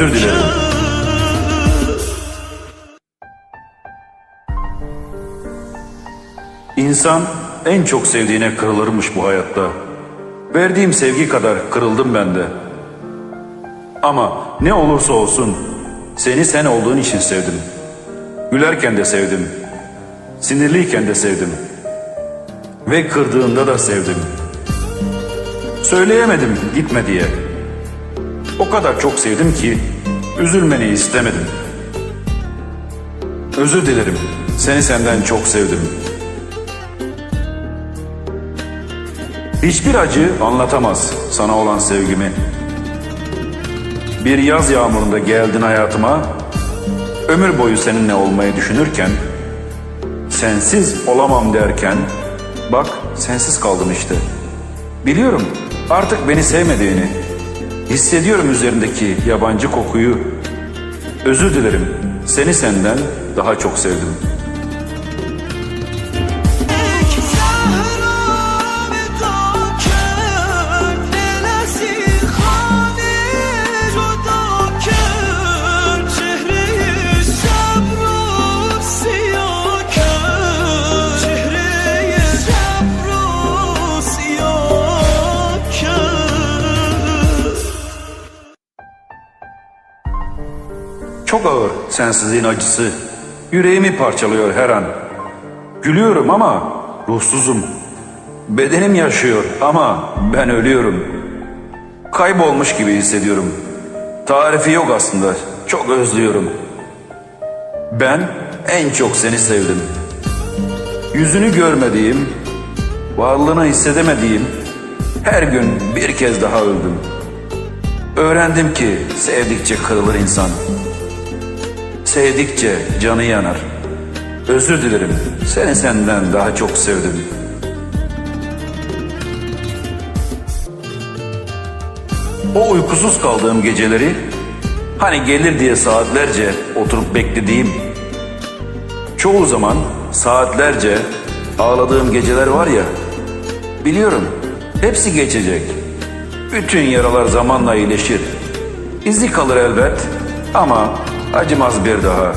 Özür dilerim. İnsan en çok sevdiğine kırılırmış bu hayatta. Verdiğim sevgi kadar kırıldım ben de. Ama ne olursa olsun seni sen olduğun için sevdim. Gülerken de sevdim. Sinirliyken de sevdim. Ve kırdığında da sevdim. Söyleyemedim gitme diye. O kadar çok sevdim ki üzülmeni istemedim. Özür dilerim. Seni senden çok sevdim. Hiçbir acı anlatamaz sana olan sevgimi. Bir yaz yağmurunda geldin hayatıma, ömür boyu seninle olmayı düşünürken, sensiz olamam derken, bak sensiz kaldım işte. Biliyorum artık beni sevmediğini, hissediyorum üzerindeki yabancı kokuyu. Özür dilerim, seni senden daha çok sevdim. Çok ağır sensizliğin acısı. Yüreğimi parçalıyor her an. Gülüyorum ama ruhsuzum. Bedenim yaşıyor ama ben ölüyorum. Kaybolmuş gibi hissediyorum. Tarifi yok aslında. Çok özlüyorum. Ben en çok seni sevdim. Yüzünü görmediğim, varlığını hissedemediğim her gün bir kez daha öldüm. Öğrendim ki sevdikçe kırılır insan. Sevdikçe canı yanar. Özür dilerim. Seni senden daha çok sevdim. O uykusuz kaldığım geceleri hani gelir diye saatlerce oturup beklediğim çoğu zaman saatlerce ağladığım geceler var ya biliyorum hepsi geçecek. Bütün yaralar zamanla iyileşir. İzi kalır elbet ama acımaz bir daha.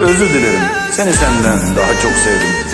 Özür dilerim. Seni senden daha çok sevdim.